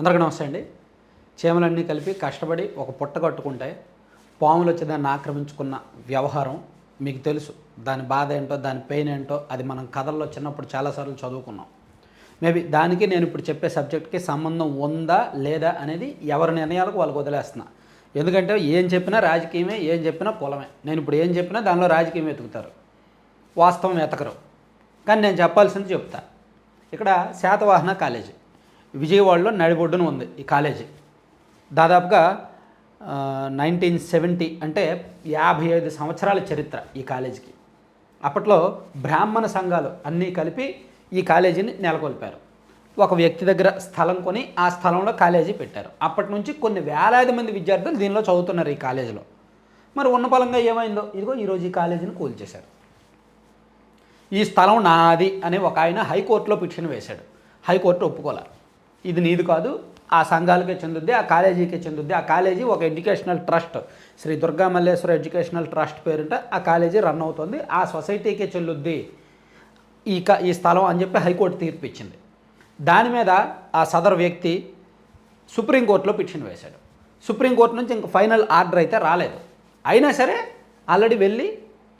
అందరికీ నమస్తే అండి. చీమలన్నీ కలిపి కష్టపడి ఒక పుట్ట కట్టుకుంటే పాములు వచ్చి దాన్ని ఆక్రమించుకున్న వ్యవహారం మీకు తెలుసు. దాని బాధ ఏంటో దాని పెయిన్ ఏంటో అది మనం కథల్లో చిన్నప్పుడు చాలాసార్లు చదువుకున్నాం. మేబీ దానికి నేను ఇప్పుడు చెప్పే సబ్జెక్ట్కి సంబంధం ఉందా లేదా అనేది ఎవరి నిర్ణయాలకు వాళ్ళు వదిలేస్తున్నా. ఎందుకంటే ఏం చెప్పినా రాజకీయమే ఏం చెప్పినా కులమే నేను ఇప్పుడు ఏం చెప్పినా దానిలో రాజకీయం వెతుకుతారు. వాస్తవం వెతకరు. కానీ నేను చెప్పాల్సింది చెప్తా. ఇక్కడ శాతవాహన కాలేజీ. విజయవాడలో నడిబొడ్డున ఉంది ఈ కాలేజీ. దాదాపుగా నైన్టీన్ సెవెంటీ అంటే యాభై ఐదు సంవత్సరాల చరిత్ర ఈ కాలేజీకి. అప్పట్లో బ్రాహ్మణ సంఘాలు అన్నీ కలిపి ఈ కాలేజీని నెలకొల్పారు. ఒక వ్యక్తి దగ్గర స్థలం కొని ఆ స్థలంలో కాలేజీ పెట్టారు. అప్పటి నుంచి కొన్ని వేలాది మంది విద్యార్థులు దీనిలో చదువుతున్నారు ఈ కాలేజీలో. మరి ఉన్నపలంగా ఏమైందో? ఇదిగో ఈరోజు ఈ కాలేజీని కూల్చేశారు. ఈ స్థలం నాది అని ఒక ఆయన హైకోర్టులో పిటిషన్ వేశాడు. హైకోర్టు ఒప్పుకోలే. ఇది నీది కాదు ఆ సంఘాలకే చెందుద్ది ఆ కాలేజీకే చెందుద్ది. ఆ కాలేజీ ఒక educational trust. Shri Durga Malleshwara educational trust పేరుంట ఆ కాలేజీ రన్ అవుతుంది. ఆ సొసైటీకే చెల్లుద్ది ఈ క ఈ స్థలం అని చెప్పి హైకోర్టు తీర్పు ఇచ్చింది. దాని మీద ఆ సదరు వ్యక్తి సుప్రీంకోర్టులో పిటిషన్ వేశాడు. సుప్రీంకోర్టు నుంచి ఇంక ఫైనల్ ఆర్డర్ అయితే రాలేదు. అయినా సరే ఆల్రెడీ వెళ్ళి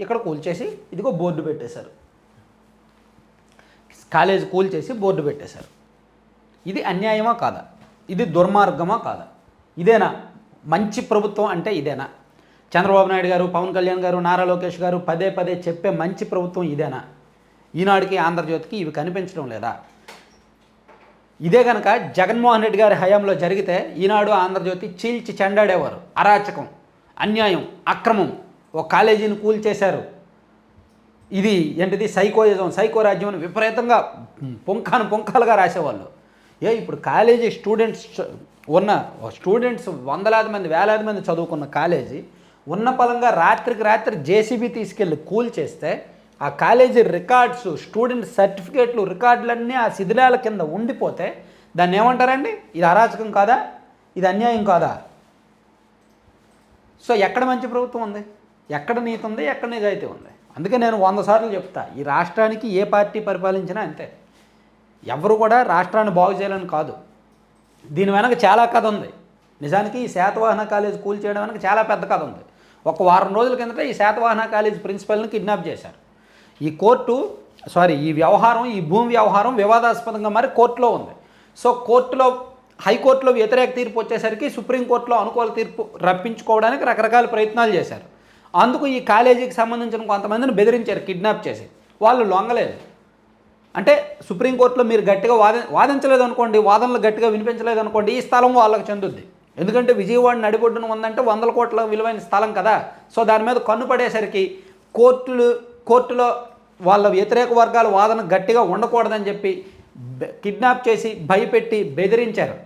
ఇక్కడ కూల్చేసి ఇదిగో బోర్డు పెట్టేశారు. కాలేజ్ కూల్చేసి బోర్డు పెట్టేశారు. ఇది అన్యాయమా కాదా? ఇది దుర్మార్గమా కాదా? ఇదేనా? మంచి ప్రభుత్వం అంటే ఇదేనా? చంద్రబాబు నాయుడు గారు పవన్ కళ్యాణ్ గారు నారా లోకేష్ గారు పదే పదే చెప్పే మంచి ప్రభుత్వం ఇదేనా? ఈనాడుకి ఆంధ్రజ్యోతికి ఇవి కనిపించడం లేదా? ఇదే కనుక జగన్మోహన్ రెడ్డి గారి హయాంలో జరిగితే ఈనాడు ఆంధ్రజ్యోతి చీల్చి చెండాడేవారు. అరాచకం అన్యాయం అక్రమం ఒక కాలేజీని కూల్చేశారు. ఇది ఏంటిది? సైకోయిజం సైకో రాజ్యం అని విపరీతంగా పుంఖాను పుంఖాలుగా రాసేవాళ్ళు. ఏ ఇప్పుడు కాలేజీ స్టూడెంట్స్ ఉన్న స్టూడెంట్స్ వందలాది మంది వేలాది మంది చదువుకున్న కాలేజీ ఉన్న పలంగా రాత్రికి రాత్రి జేసీబీ తీసుకెళ్ళి కూల్ చేస్తే ఆ కాలేజీ రికార్డ్స్ స్టూడెంట్ సర్టిఫికేట్లు రికార్డులన్నీ ఆ శిథిలాల కింద ఉండిపోతే దాన్ని ఏమంటారండి? ఇది అరాచకం కాదా? ఇది అన్యాయం కాదా? సో ఎక్కడ మంచి ప్రభుత్వం ఉంది? ఎక్కడ నీతి ఉంది? ఎక్కడ నిజాయితీ ఉంది? అందుకే నేను వంద సార్లు చెప్తా ఈ రాష్ట్రానికి ఏ పార్టీ పరిపాలించినా అంతే. ఎవరు కూడా రాష్ట్రాన్ని బాగు చేయాలని కాదు. దీని వెనక చాలా కథ ఉంది. నిజానికి ఈ శాతవాహన కాలేజ్ కూల్ చేయడం వెనక చాలా పెద్ద కథ ఉంది. ఒక వారం రోజుల కిందట ఈ శాతవాహన కాలేజ్ ప్రిన్సిపల్ని కిడ్నాప్ చేశారు. ఈ కోర్టు సారీ ఈ వ్యవహారం ఈ భూమి వ్యవహారం వివాదాస్పదంగా మరి కోర్టులో ఉంది. సో కోర్టులో హైకోర్టులో వ్యతిరేక తీర్పు వచ్చేసరికి సుప్రీంకోర్టులో అనుకూల తీర్పు రప్పించుకోవడానికి రకరకాల ప్రయత్నాలు చేశారు. అందుకు ఈ కాలేజీకి సంబంధించిన కొంతమందిని బెదిరించారు కిడ్నాప్ చేసి. వాళ్ళు లొంగలేదు. అంటే సుప్రీంకోర్టులో మీరు గట్టిగా వాద వాదించలేదు అనుకోండి వాదనలు గట్టిగా వినిపించలేదు అనుకోండి ఈ స్థలం వాళ్ళకి చెందుద్ది. ఎందుకంటే విజయవాడ నడిబొడ్డున ఉందంటే వందల కోట్ల విలువైన స్థలం కదా. సో దాని మీద కన్ను పడేసరికి కోర్టులు కోర్టులో వాళ్ళ వ్యతిరేక వర్గాల వాదన గట్టిగా ఉండకూడదని చెప్పి కిడ్నాప్ చేసి భయపెట్టి బెదిరించారు.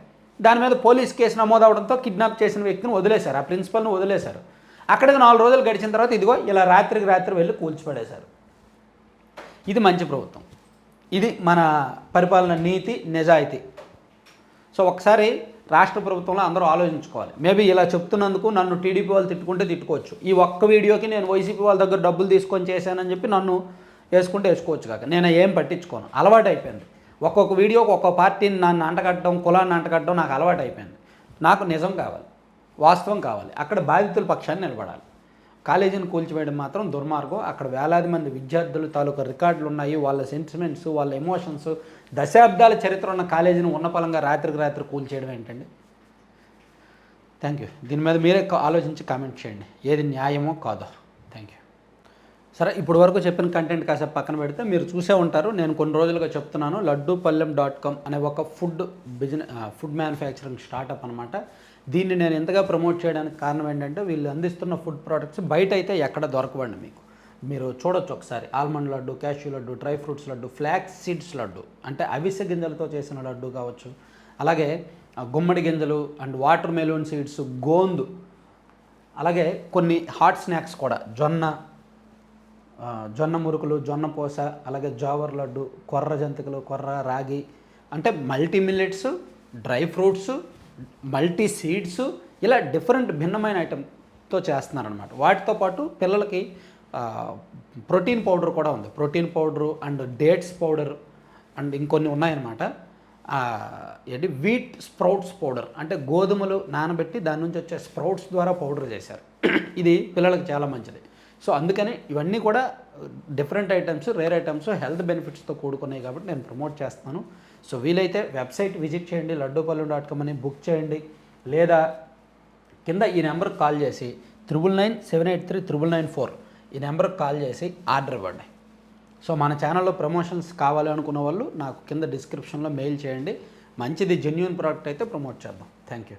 దాని మీద పోలీస్ కేసు నమోదవడంతో కిడ్నాప్ చేసిన వ్యక్తిని వదిలేశారు. ఆ ప్రిన్సిపల్ని వదిలేశారు. అక్కడికి నాలుగు రోజులు గడిచిన తర్వాత ఇదిగో ఇలా రాత్రికి రాత్రి వెళ్ళి కూల్చిపడేశారు. ఇది మంచి ప్రభుత్వం. ఇది మన పరిపాలన నీతి నిజాయితీ. సో ఒకసారి రాష్ట్ర ప్రభుత్వంలో అందరూ ఆలోచించుకోవాలి. మేబీ ఇలా చెప్తున్నందుకు నన్ను టీడీపీ వాళ్ళు తిట్టుకుంటే తిట్టుకోవచ్చు. ఈ ఒక్క వీడియోకి నేను వైసీపీ వాళ్ళ దగ్గర డబ్బులు తీసుకొని చేశానని చెప్పి నన్ను వేసుకుంటే వేసుకోవచ్చు కాక. నేను ఏం పట్టించుకోను. అలవాటు అయిపోయింది ఒక్కొక్క వీడియోకి ఒక్కొక్క పార్టీని నన్ను అంటగట్టడం కులాన్ని అంటగట్టడం నాకు అలవాటు అయిపోయింది నాకు నిజం కావాలి. వాస్తవం కావాలి. అక్కడ బాధితుల పక్షాన్ని నిలబడాలి. కాలేజీని కూల్చివేయడం మాత్రం దుర్మార్గం. అక్కడ వేలాది మంది విద్యార్థులు తాలూకా రికార్డులు ఉన్నాయి. వాళ్ళ సెంటిమెంట్స్ వాళ్ళ ఎమోషన్స్ దశాబ్దాల చరిత్ర ఉన్న కాలేజీని ఉన్నపలంగా రాత్రికి రాత్రి కూల్చేయడం ఏంటండి? థ్యాంక్ యూ దీని మీద మీరే ఆలోచించి కామెంట్ చేయండి. ఏది న్యాయమో కాదో. థ్యాంక్ యూ సరే ఇప్పుడు వరకు చెప్పిన కంటెంట్ కాసేపు పక్కన పెడితే మీరు చూసే ఉంటారు. నేను కొన్ని రోజులుగా చెప్తున్నాను. లడ్డూపల్లెం డాట్ కామ్ అనే ఒక food business food manufacturing startup అనమాట దీన్ని నేను ఎంతగా ప్రమోట్ చేయడానికి కారణం ఏంటంటే వీళ్ళు అందిస్తున్న ఫుడ్ ప్రోడక్ట్స్ బయట అయితే ఎక్కడ దొరకవండి మీకు. మీరు చూడొచ్చు ఒకసారి. Almond laddu cashew laddu dry fruits laddu flax seeds laddu. అంటే అవిసె గింజలతో చేసిన లడ్డు కావచ్చు. అలాగే గుమ్మడి గింజలు అండ్ వాటర్ మెలూన్ సీడ్స్ గోందు. అలాగే కొన్ని హాట్ స్నాక్స్ కూడా. జొన్న జొన్న మురుకులు జొన్న పూస అలాగే జావర్ లడ్డు కొర్ర జంతికలు కొర్ర రాగి. అంటే multi millets dry fruits multi seeds ఇలా డిఫరెంట్ భిన్నమైన ఐటెంతో చేస్తున్నారనమాట వాటితో పాటు పిల్లలకి ప్రోటీన్ పౌడర్ కూడా ఉంది. Protein powder and dates powder and ఇంకొన్ని ఉన్నాయన్నమాట. ఏంటి? వీట్ స్ప్రౌట్స్ పౌడర్ అంటే గోధుమలు నానబెట్టి దాని నుంచి వచ్చే స్ప్రౌట్స్ ద్వారా పౌడర్ చేశారు. ఇది పిల్లలకు చాలా మంచిది. సో అందుకని ఇవన్నీ కూడా different items rare items health బెనిఫిట్స్తో కూడుకున్నాయి కాబట్టి నేను ప్రమోట్ చేస్తాను. సో వీలైతే వెబ్సైట్ విజిట్ చేయండి లడ్డూపల్లి డాట్ కామ్ అని బుక్ చేయండి. లేదా కింద ఈ నెంబర్కి కాల్ చేసి triple nine seven eight three triple nine four ఈ నెంబర్కి కాల్ చేసి ఆర్డర్ ఇవ్వండి. సో మన ఛానల్లో ప్రమోషన్స్ కావాలి అనుకున్న వాళ్ళు నాకు కింద డిస్క్రిప్షన్లో మెయిల్ చేయండి. మంచిది జెన్యున్ ప్రోడక్ట్ అయితే ప్రమోట్ చేద్దాం. Thank you